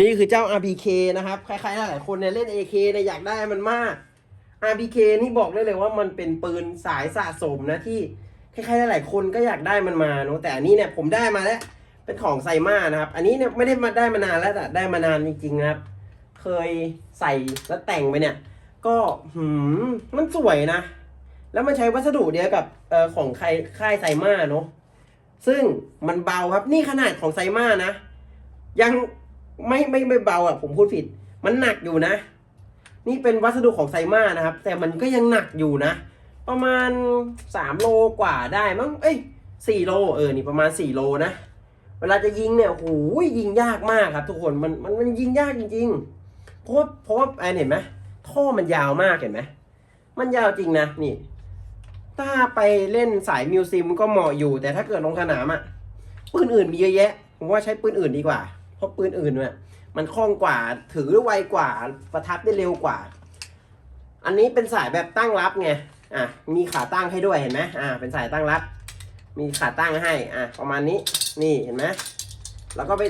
นี่คือเจ้า RPK นะครับใครๆหลายคนเนี่ยเล่น AK เนี่ยอยากได้มันมาก RPK นี่บอกได้เลยว่ามันเป็นปืนสายสะสมนะที่ใครๆหลายคนก็อยากได้มันมาเนอะแต่อันนี้เนี่ยผมได้มาแล้วเป็นของไซมานะครับ อันนี้เนี่ยไม่ได้มาได้มานานแล้วแต่ได้มานานจริงๆนะครับ เคยใส่แล้วแต่งไปเนี่ย ก็หืมมันสวยนะ แล้วมันใช้วัสดุเดียวกับเอ่อของใครค่ายไซมาเนอะซึ่งมันเบาครับนี่ขนาดของไซมานะ ยัง ไม่ไม่ไม่เบาอะผมพูดผิด มันหนักอยู่นะ นี่เป็นวัสดุของไซมานะครับ แต่มันก็ยังหนักอยู่นะ ประมาณสามโลกว่าได้มั้งเอ้ยสี่โลเออนี่ประมาณสี่โลนะ เวลาจะยิงเนี่ยโอ้โหยิงยากมากครับ ทุกคนมันมันมันยิงยากจริงๆเพราะว่าเพราะว่าแอเห็นไหมท่อมันยาวมากเห็นไหมมันยาวจริงนะนี่ ถ้าไปเล่นสายมิวซิมก็เหมาะอยู่ แต่ถ้าเกิดลงสนามอะปืนอื่นมีเยอะแยะ ผมว่าใช้ปืนอื่นดีกว่า เพราะปืนอื่นเนี่ยมันคล่องกว่าถือไวกว่าประทับได้เร็วกว่า อันนี้เป็นสายแบบตั้งรับไงอะมีขาตั้งให้ด้วยเห็นไหมอะเป็นสายตั้งรับ มีขาตั้งให้อะประมาณนี้นี่เห็นไหมแล้วก็ไป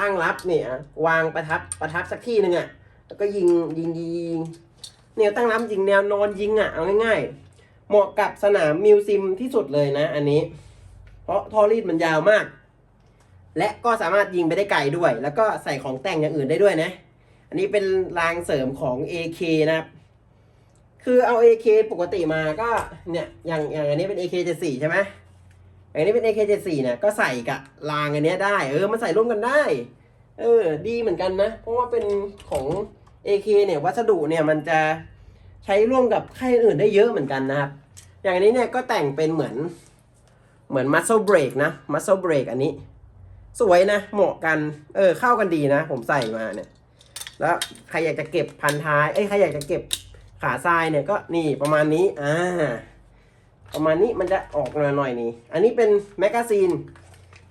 ตั้งรับนี่อะวางประทับประทับสักที่หนึ่งอะแล้วก็ยิงยิงยิงแนวตั้งรับยิงแนวนอนยิงอะเอาง่ายๆ เหมาะกับสนามมิวซิมที่สุดเลยนะ อันนี้ เพราะทอรีดมันยาวมาก และก็สามารถยิงไปได้ไกลด้วย แล้วก็ใส่ของแต่งอย่างอื่นได้ด้วยนะ อันนี้เป็นรางเสริมของ AK นะครับ คือเอา AK ปกติมาก็เนี่ยอย่างอย่างอันนี้เป็น AK 74 ใช่ไหมอย่างนี้เป็น AK 74 เนี่ยก็ใส่กับรางอันนี้ได้ เออมันใส่ร่วมกันได้ เออ ดีเหมือนกันนะ เพราะว่าเป็นของ AK เนี่ยวัสดุเนี่ยมันจะใช้ร่วมกับค่ายอื่นได้เยอะเหมือนกันนะครับ อย่างอันนี้เนี่ยก็แต่งเป็นเหมือนเหมือน muscle brake นะ muscle brake อันนี้ สวยนะ เหมาะกัน เออ เข้ากันดีนะ ผมใส่มาเนี่ย แล้วใครอยากจะเก็บพันท้าย เอ้ย ใครอยากจะเก็บขาทรายเนี่ย ก็นี่ประมาณนี้ อ่า ประมาณนี้มันจะออกหน่อยๆนี่อันนี้เป็นแมกกาซีน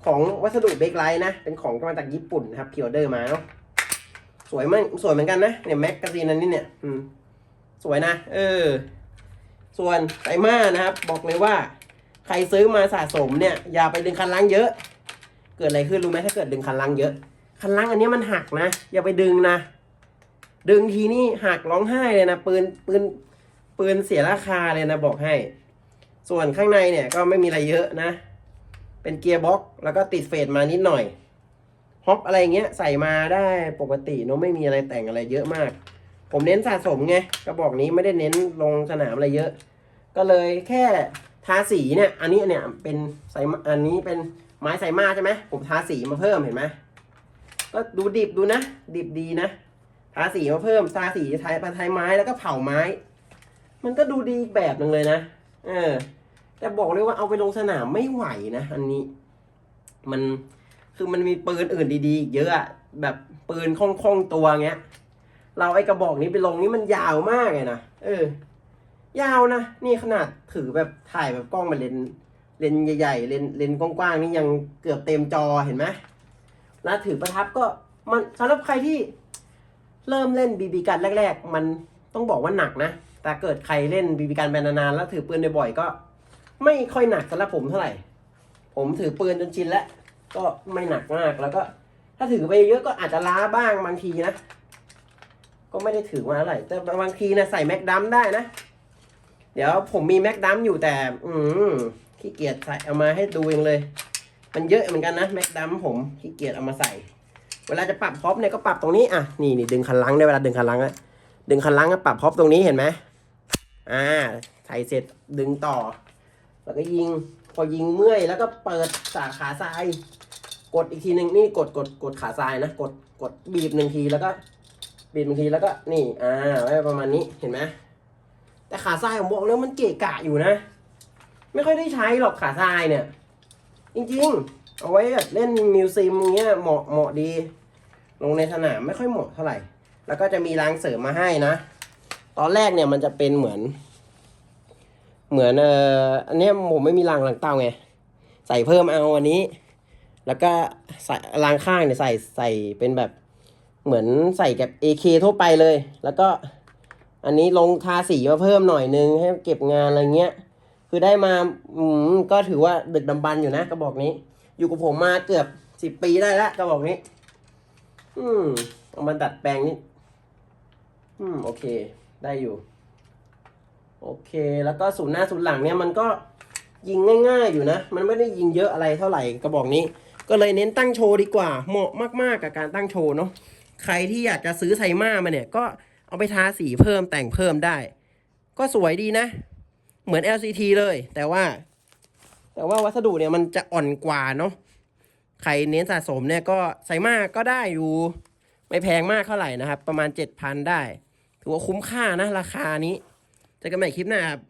ของวัสดุเบคไลท์นะ เป็นของมาจากญี่ปุ่นนะครับพิออเดอร์มาเนาะ สวยมาก สวยเหมือนกันนะ เนี่ยแมกกาซีนอันนี้เนี่ย อืม สวยนะ เออ ส่วนไตรมานะครับ บอกเลยว่า ใครซื้อมาสะสมเนี่ย อย่าไปดึงคันล้างเยอะ เกิดอะไรขึ้นรู้ไหมถ้าเกิดดึงคันล้างเยอะ คันล้างอันนี้มันหักนะ อย่าไปดึงนะ ดึงทีนี่หักร้องไห้เลยนะปืนปืนปืนเสียราคาเลยนะบอกให้ ส่วนข้างในเนี่ยก็ไม่มีอะไรเยอะนะ เป็นเกียร์บ็อกแล้วก็ติดเฟดมานิดหน่อยฮอปอะไรเงี้ยใส่มาได้ปกติเนอะไม่มีอะไรแต่งอะไรเยอะมาก ผมเน้นสะสมไงกระบอกนี้ไม่ได้เน้นลงสนามอะไรเยอะ ก็เลยแค่ทาสีเนี่ย อันนี้เนี่ยเป็นไซมาอันนี้เป็น ไม้ไซมาใช่ไหมผมทาสีมาเพิ่มเห็นไหมก็ดูดิบดูนะ ดิบดีนะทาสีมาเพิ่มทาสีไทยพันไทยไม้แล้วก็เผาไม้ มันก็ดูดีแบบหนึ่งเลยนะเออ แต่บอกเลยว่าเอาไปลงสนามไม่ไหวนะอันนี้ มันคือมันมีปืนอื่นดีๆอีกเยอะอะแบบปืนคล่องๆตัวเงี้ย เราไอ้กระบอกนี้ไปลงนี่มันยาวมากเลยนะเออ ยาวนะนี่ขนาดถือแบบถ่ายแบบกล้องมาเลนส์ เลนใหญ่ๆ เลนเลนกว้างๆนี่ยังเกือบเต็มจอเห็นไหมแล้วถือประทับก็มันสำหรับใครที่เริ่มเล่นบีบีกันแรก ๆ มันต้องบอกว่าหนักนะ แต่เกิดใครเล่นบีบีกันไปนานๆแล้วถือปืนบ่อยๆก็ ไม่ค่อยหนักสำหรับผมเท่าไหร่ ผมถือปืนจนชินแล้ว ก็ไม่หนักมากแล้วก็ ถ้าถือไปเยอะก็อาจจะล้าบ้างบางทีนะ ก็ไม่ได้ถือมาเท่าไหรแต่บางทีนะใส่แม็กดัมได้นะ เดี๋ยวผมมีแม็กดัมอยู่แต่ อืม ขี้เกียจใส่เอามาให้ดูเองเลย มันเยอะเหมือนกันนะแม็กดัมผมขี้เกียจเอามาใส่ เวลาจะปรับพ็อปเนี่ยก็ปรับตรงนี้อะนี่นี่ดึงคันลังได้เวลาดึงคันลังอะดึงคันลังก็ปรับพ็อปตรงนี้เห็นไหมอ่าใส่เสร็จดึงต่อ แล้วก็ยิงพอยิงเมื่อยแล้วก็เปิดสาขาทรายกดอีกทีหนึ่งนี่กดกดกดขาทรายนะ กดกดบีบหนึ่งทีแล้วก็บีบหนึ่งทีแล้วก็นี่อ่าไว้ประมาณนี้เห็นไหมแต่ขาทรายผมบอกแล้วมันเกะกะอยู่นะ ไม่ค่อยได้ใช้หรอกขาทรายเนี่ย จริงๆ เอาไว้แบบเล่นมิวซิมเงี้ยเหมาะเหมาะดี ลงในสนามไม่ค่อยเหมาะเท่าไหร่ แล้วก็จะมีรางเสริมมาให้นะ ตอนแรกเนี่ยมันจะเป็นเหมือน เหมือนเอ่ออันเนี้ยผมไม่มีรางหลังเตาไง ใส่เพิ่มเอาอันนี้ แล้วก็ใส่รางข้างเนี่ยใส่ใส่เป็นแบบเหมือนใส่กับ AK ทั่วไปเลย แล้วก็อันนี้ลงทาสีมาเพิ่มหน่อยนึงให้เก็บงานอะไรเงี้ย คือได้มาอืมก็ถือว่าดึกดำบรรพ์อยู่นะกระบอกนี้ อยู่กับผมมาเกือบสิบปีได้ละกระบอกนี้ อืมเอามาดัดแปลงนิดอืมโอเค ได้อยู่ โอเค แล้วก็ศูนย์หน้าศูนย์หลังเนี่ยมันก็ยิงง่ายๆอยู่นะ มันไม่ได้ยิงเยอะอะไรเท่าไหร่กระบอกนี้ ก็เลยเน้นตั้งโชว์ดีกว่า เหมาะมากๆกับการตั้งโชว์เนาะ ใครที่อยากจะซื้อไซมามาเนี่ย ก็เอาไปทาสีเพิ่มแต่งเพิ่มได้ ก็สวยดีนะ เหมือน LCT เลย แต่ว่า แต่ว่าวัสดุเนี่ยมันจะอ่อนกว่าเนาะใครเน้นสะสมเนี่ยก็ใส่มาก็ได้อยู่ ไม่แพงมากเท่าไหร่นะครับ ประมาณ 7,000 ได้ ถือว่าคุ้มค่านะ ราคานี้เจอกันใหม่คลิปหน้าครับ